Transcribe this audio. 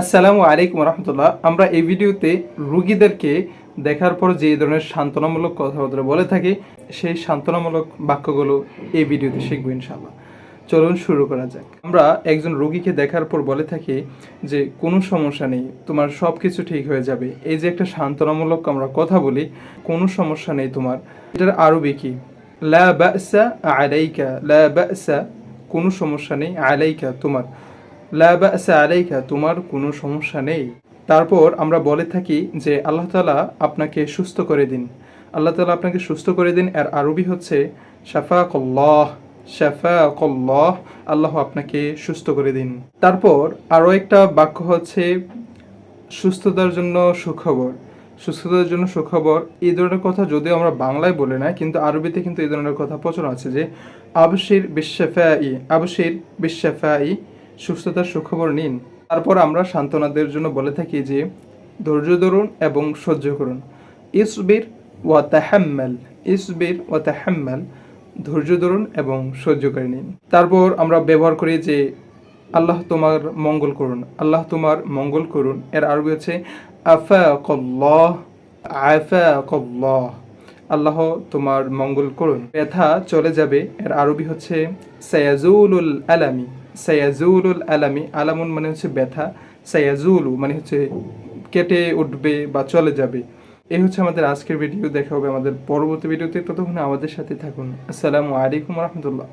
আসসালামু আলাইকুম রহমতুল্লাহ। আমরা এই ভিডিওতে রুগীদেরকে দেখার পর যে ধরনের সান্ত্বনামূলক কথাবার্তা বলে থাকি, সেই সান্ত্বনামূলক বাক্যগুলো এই ভিডিওতে শিখব ইনশাল্লাহ চলুন শুরু করা যাক। আমরা একজন রোগীকে দেখার পর বলে থাকি যে, কোনো সমস্যা নেই, তোমার সব কিছু ঠিক হয়ে যাবে। এই যে একটা সান্ত্বনামূলক আমরা কথা বলি, কোনো সমস্যা নেই তোমার। এটার আরবি কি? লা আলাইকা, লা কোনো সমস্যা নেই আলাইকা তোমার। লা বাসা আলাইকা, তোমার কোনো সমস্যা নেই। তারপর আমরা বলে থাকি যে, আল্লাহ তালা আপনাকে সুস্থ করে দিন। আল্লাহ তালা আপনাকে সুস্থ করে দিন। এর আরবি হচ্ছে, শাফাকল্লাহ শাফাকল্লাহ, আল্লাহ আপনাকে সুস্থ করে দিন। তারপর আরও একটা বাক্য হচ্ছে, সুস্থতার জন্য সুখবর। সুস্থতার জন্য সুখবর এই ধরনের কথা যদিও আমরা বাংলায় বলে না, কিন্তু আরবিতে কিন্তু এই ধরনের কথা প্রচলন আছে যে, আবশির বিশ্বফাই আবশির বিশ্বফাই সুস্থতার সুখবর নিন। তারপর আমরা সান্ত্বনাদের জন্য বলে থাকি যে, ধৈর্য ধরুন এবং সহ্য করুন। ইসবির ওয়া তাহাম্মাল, ইসবির ওয়া তাহাম্মাল, ধৈর্য ধরুন এবং সহ্য করে নিন। তারপর আমরা ব্যবহার করি যে, আল্লাহ তোমার মঙ্গল করুন, আল্লাহ তোমার মঙ্গল করুন। এর আরবি হচ্ছে, আফাকল্লাহ আফাকল্লাহ, আল্লাহ তোমার মঙ্গল করুন। ব্যথা চলে যাবে, এর আরবি হচ্ছে, সায়াজুলুল আলামি সায়াজুলুল আলামি, আলামুন মানে হচ্ছে ব্যথা, সায়াজুলু মানে হচ্ছে কেটে উঠবে বা চলে যাবে। এই হচ্ছে আমাদের আজকের ভিডিও দেখা হবে আমাদের পরবর্তী ভিডিওতে ততক্ষণ আমাদের সাথে থাকুন। আসসালামু আলাইকুম রহমতুল্লাহ।